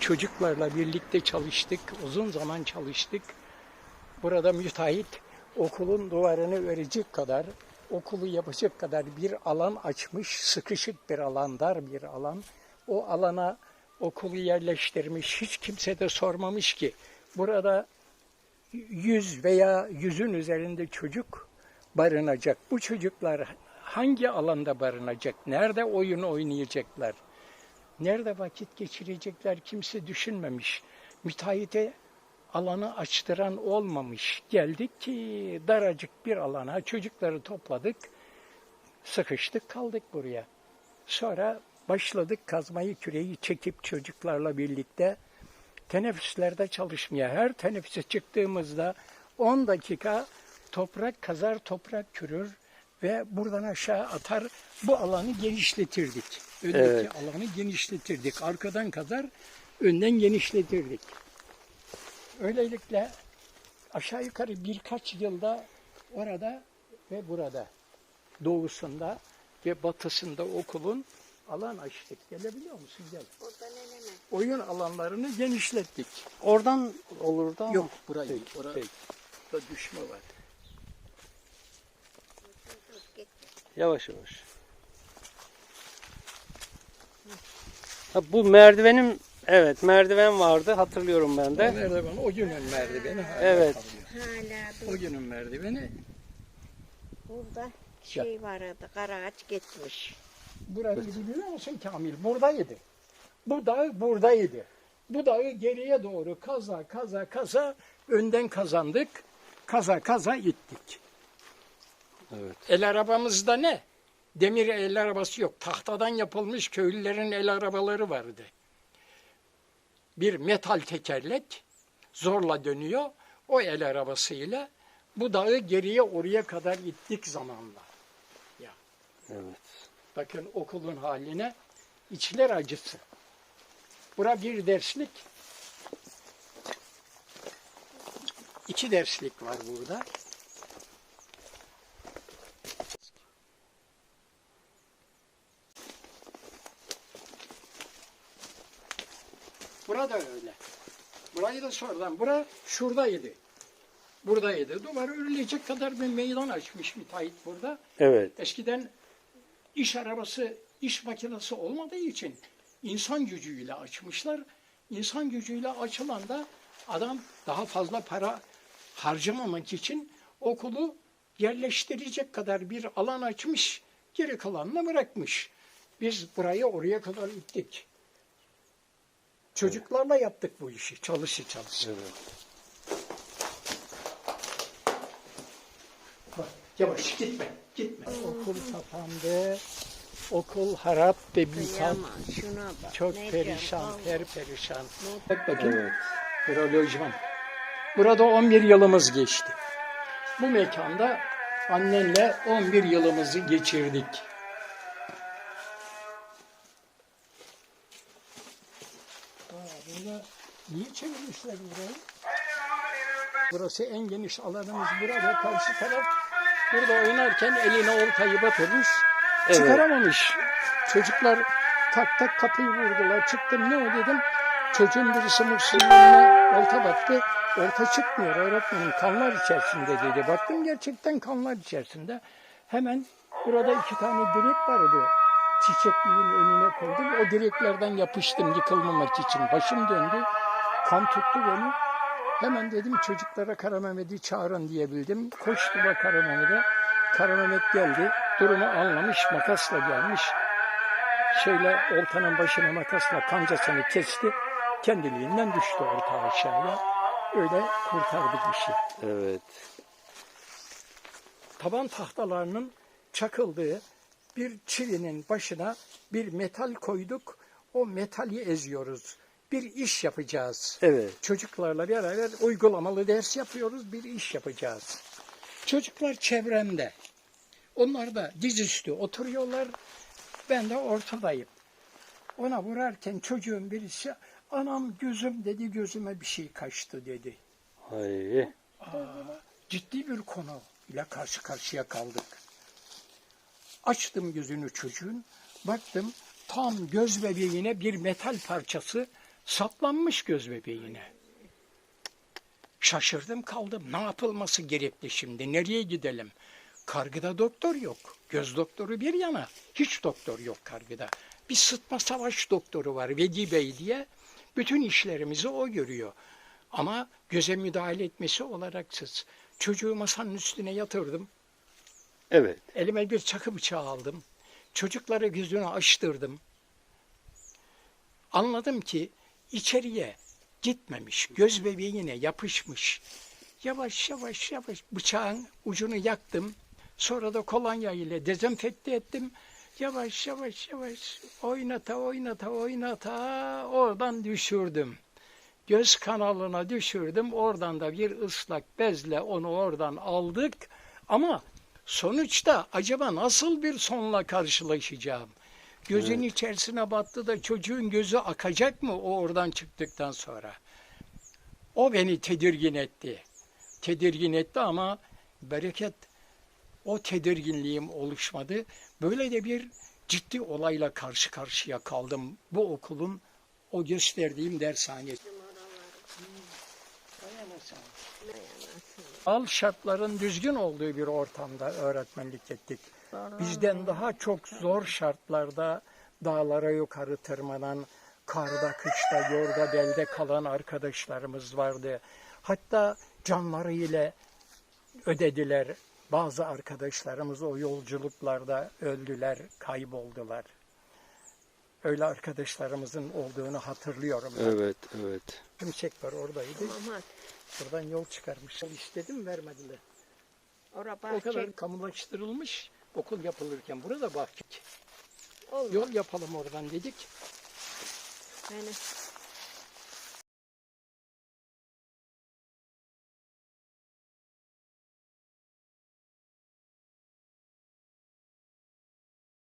Çocuklarla birlikte çalıştık, uzun zaman çalıştık. Burada müteahhit okulun duvarını örecek kadar, okulu yapacak kadar bir alan açmış, sıkışık bir alan, dar bir alan. O alana okulu yerleştirmiş, hiç kimse de sormamış ki burada yüz veya yüzün üzerinde çocuk barınacak. Bu çocuklar hangi alanda barınacak, nerede oyun oynayacaklar? Nerede vakit geçirecekler kimse düşünmemiş. Müteahhite alanı açtıran olmamış. Geldik ki daracık bir alana çocukları topladık. Sıkıştık kaldık buraya. Sonra başladık kazmayı küreği çekip çocuklarla birlikte teneffüslerde çalışmaya. Her teneffüse çıktığımızda 10 dakika toprak kazar, toprak kürür ve buradan aşağı atar. Bu alanı genişletirdik. Öndeki Evet. alanı genişletirdik. Arkadan kazar, önden genişletirdik. Öylelikle aşağı yukarı birkaç yılda orada ve burada doğusunda ve batısında okulun alan açtık. Gelebiliyor musun? Gel. Oradan eleme. Oyun alanlarını genişlettik. Oradan olurdu ama. Yok burayı. Peki, Orada peki. da düşme var. Yavaş yavaş. Ha, bu merdivenim evet merdiven vardı hatırlıyorum ben O de. merdiven o günün merdiveni hala Evet. kalıyor. Hala O günün merdiveni burada şey vardı. Kara ağaç gitmiş. burayı biliyor musun Kamil? Buradaydı. Bu dağ buradaydı. Bu dağı geriye doğru kaza kaza kaza önden kazandık. Kaza kaza ittik. Evet. El arabamızda ne? Demir el arabası yok. Tahtadan yapılmış köylülerin el arabaları vardı. Bir metal tekerlek zorla dönüyor. O el arabasıyla bu dağı geriye oraya kadar ittik zamanla. Evet. Bakın okulun haline içler acısı. Bura bir derslik. İki derslik var burada. Burada öyle. Burayı da sonradan. Bura şuradaydı. Buradaydı. Duvar örülecek kadar bir meydan açmış müteahhit burada. Evet. Eskiden iş arabası, iş makinesi olmadığı için insan gücüyle açmışlar. İnsan gücüyle açılan da adam daha fazla para harcamamak için okulu yerleştirecek kadar bir alan açmış, geri kalanını bırakmış. Biz burayı oraya kadar ittik. Çocuklarla yaptık bu işi, çalışı çalışı. Evet. Bak, yavaş gitme, gitme. Okul kapandı, okul harap ve. Kıyama. Şuna bak. Çok Ne perişan, per perişan. Bak bakayım. Evet. Bura lojman. Burada 11 yılımız geçti. Bu mekanda annenle 11 yılımızı geçirdik. Niye çevirmişler burayı? Burası en geniş alanımız burada. Karşı taraf burada oynarken eline oltayı batırmış. Evet. Çıkaramamış. Çocuklar tak tak kapıyı vurdular. Çıktım ne o dedim. Çocuğun birisi Muhsin'in olta battı. Olta çıkmıyor öğretmenim kanlar içerisinde dedi. Baktım gerçekten kanlar içerisinde. Hemen burada iki tane direk vardı. Çiçekliğin önüne koydum. O direklerden yapıştım yıkılmamak için. Başım döndü. Kan tuttu beni. Hemen dedim çocuklara Kara Mehmet'i çağırın diyebildim. Koştular Kara Mehmet'e. Kara Mehmet geldi. Durumu anlamış. Makasla gelmiş. Şeyle oltanın başına makasla kancasını kesti. Kendiliğinden düştü olta aşağıya. Öyle kurtardık işi. Evet. Taban tahtalarının çakıldığı bir çivinin başına bir metal koyduk. O metali eziyoruz. Bir iş yapacağız. Evet. Çocuklarla beraber uygulamalı ders yapıyoruz, bir iş yapacağız. Çocuklar çevremde. Onlar da dizüstü oturuyorlar. Ben de ortadayım. Ona vurarken çocuğun birisi anam gözüm dedi gözüme bir şey kaçtı dedi. Ay. Ciddi bir konu ile karşı karşıya kaldık. Açtım gözünü çocuğun. Baktım tam göz bebeğine bir metal parçası Saplanmış göz bebeğine. Şaşırdım kaldım. Ne yapılması gerekli şimdi? Nereye gidelim? Kargıda doktor yok. Göz doktoru bir yana. Hiç doktor yok kargıda. Bir sıtma savaş doktoru var Vedi Bey diye. Bütün işlerimizi o görüyor. Ama göze müdahale etmesi olaraksız. Çocuğu masanın üstüne yatırdım. Evet. Elime bir çakı bıçağı aldım. Çocuklara gözünü açtırdım. Anladım ki içeriye gitmemiş. Göz bebeğine yapışmış. Yavaş yavaş yavaş bıçağın ucunu yaktım. Sonra da kolonya ile dezenfekte ettim. Yavaş yavaş yavaş oynata oynata oynata oradan düşürdüm. Göz kanalına düşürdüm. Oradan da bir ıslak bezle onu oradan aldık. Ama sonuçta acaba nasıl bir sonla karşılaşacağım? Gözün içerisine battı da çocuğun gözü akacak mı o oradan çıktıktan sonra? O beni tedirgin etti. Tedirgin etti ama bereket o tedirginliğim oluşmadı. Böyle de bir ciddi olayla karşı karşıya kaldım. Bu okulun o gösterdiğim dershane. Al şartların düzgün olduğu bir ortamda öğretmenlik ettik. Bizden daha çok zor şartlarda dağlara yukarı tırmanan, karda, kışta, yorda, belde kalan arkadaşlarımız vardı. Hatta canları ile ödediler. Bazı arkadaşlarımız o yolculuklarda öldüler, kayboldular. Öyle arkadaşlarımızın olduğunu hatırlıyorum. ben. Evet, evet. Şimşek var oradaydı. Tamam. Buradan yol çıkarmış. İstedim vermediler. Ora O kadar bahçe. kamulaştırılmış okul yapılırken burada bahçe. Olmaz. Yol yapalım oradan dedik. Yani